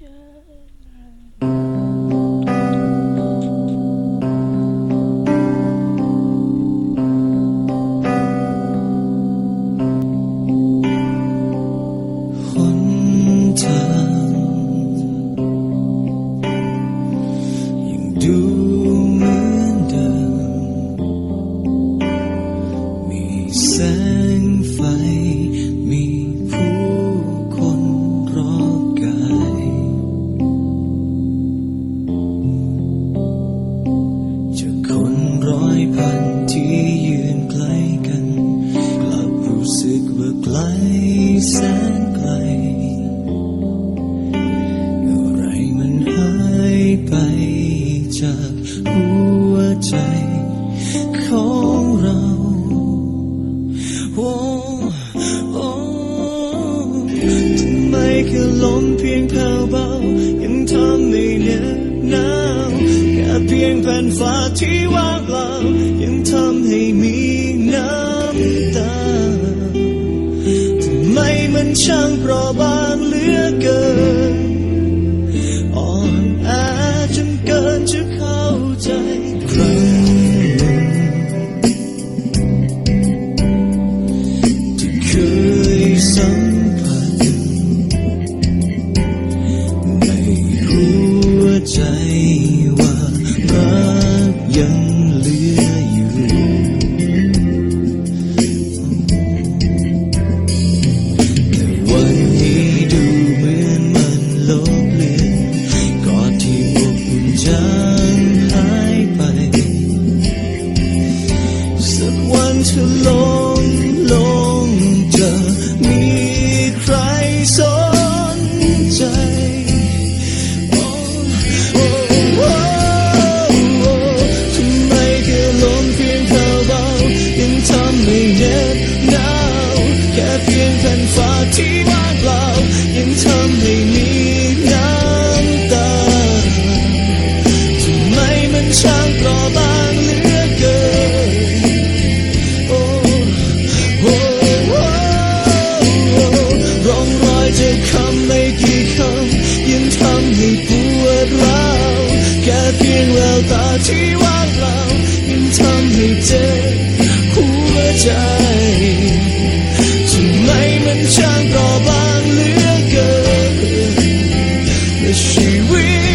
show. แสนไกล อะไรมันหายไปจากหัวใจของเราโอ้โอ้ทำไมแค่ลมเพียงแผ่วเบา ยังทำให้หน็บหนาวแค่เพียงแผ่นฟ้าที่ว่างเปล่ายังทำให้มี มันช่างเปราะบางเหลือเกิน อ่อนแอจนเกินจะเข้าใจใครที่เคยสั่ง we